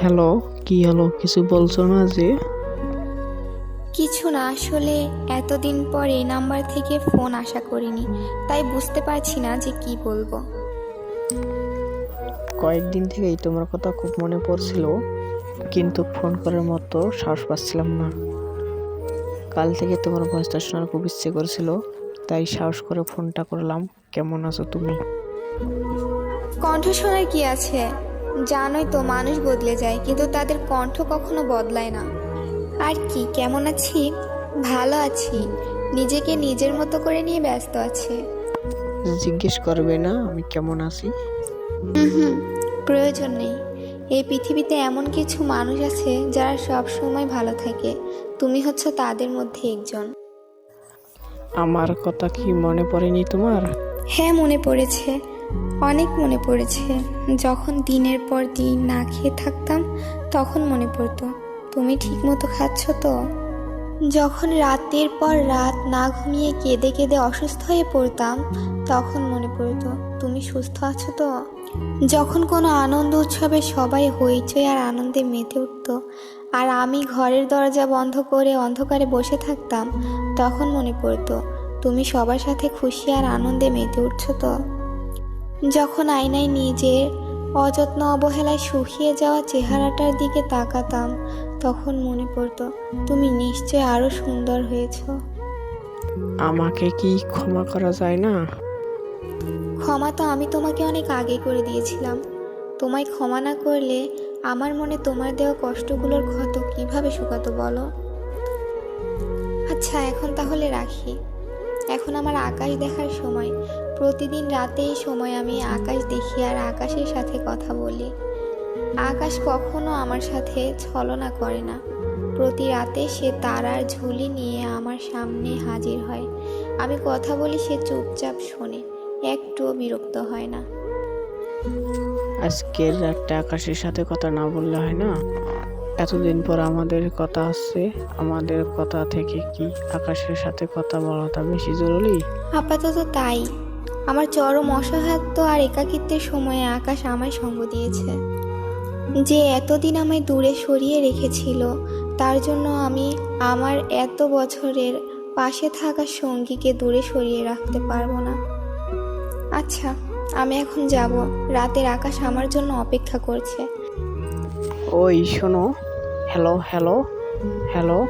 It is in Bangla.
হ্যালো কি হলো? কিছু বলছো না যে? কিছু না আসলে এতদিন পর এই নাম্বার থেকে ফোন আশা করিনি তাই বুঝতে পারছি না যে কি বলব। কয়েকদিন থেকেই তোমার কথা খুব মনে পড়ছিল কিন্তু ফোন করার মতো সাহস পাচ্ছিলাম না। কাল থেকে তোমার ভয়েসটা শোনার খুব ইচ্ছে করছিল তাই সাহস করে ফোনটা করলাম। কেমন আছো তুমি? কণ্ঠ শোনার কি আছে? জানোই তো মানুষ বদলে যায় কিন্তু তাদের কণ্ঠ কখনো বদলায় না। আর কি কেমন আছি? ভালো আছি। নিজেকে নিজের মতো করে নিয়ে ব্যস্ত আছি। জিজ্ঞেস করবে না আমি কেমন আছি? হুম প্রয়োজন নেই। এই পৃথিবীতে এমন কিছু মানুষ আছে যারা সব সময় ভালো থাকে। তুমি হচ্ছে তাদের মধ্যে একজন। আমার কথা কি মনে পড়েনি তোমার? হ্যাঁ মনে পড়েছে। অনেক মনে পড়েছে। যখন দিনের পর দিন না খেয়ে থাকতাম, তখন মনে পড়তো, তুমি ঠিক মতো খাচ্ছ তো? যখন রাতের পর রাত না ঘুমিয়ে কেঁদে কেঁদে অসুস্থ হয়ে পড়তাম, তখন মনে পড়তো, তুমি সুস্থ আছো তো? যখন কোনো আনন্দ উৎসবে সবাই হইচই আর আনন্দে মেতে উঠতো, আর আমি ঘরের দরজা বন্ধ করে অন্ধকারে বসে থাকতাম, তখন মনে পড়তো, তুমি সবার সাথে খুশি আর আনন্দে মেতে উঠছো তো? যখন আয়নায় নিজের অযত্ন অবহেলায় শুকিয়ে যাওয়া চেহারাটার দিকে তাকাতাম তখন মনে পড়তো তুমি নিশ্চয় আরও সুন্দর হয়েছো। আমাকে কি ক্ষমা করা যায় না? ক্ষমা তো আমি তোমাকে অনেক আগে করে দিয়েছিলাম। তোমায় ক্ষমা না করলে আমার মনে তোমার দেওয়া কষ্টগুলোর ক্ষত কীভাবে শুকাতো বলো? আচ্ছা এখন তাহলে রাখি। এখন আমার আকাশ দেখার সময়। প্রতিদিন রাতে এই সময় আমি আকাশ দেখি আর আকাশের সাথে কথা বলি। আকাশ কখনো আমার সাথে ছলনা করে না। প্রতি রাতে সে তারার ঝুলি নিয়ে আমার সামনে হাজির হয়। আমি কথা বলি সে চুপচাপ শোনে একটুও বিরক্ত হয় না। আজকের রাতটা আকাশের সাথে কথা না বললে হয় না? এতদিন পর আমাদের কথা আসছে আমাদের কথা থেকে কি আকাশের সাথে কথা বলাটা বেশি জরুরি? আপাতত তাই। আমার চরম অসহায়ত্ব আর একাকিত্বের সময়ে আকাশ আমায় সঙ্গ দিয়েছে। যে এতদিন আমায় দূরে সরিয়ে রেখেছিল, তার জন্য আমি আমার এত বছরের পাশে থাকা সঙ্গীকে দূরে সরিয়ে রাখতে পারব না। আচ্ছা আমি এখন যাব। রাতের আকাশ আমার জন্য অপেক্ষা করছে। ওই শোনো। Hello hello hello.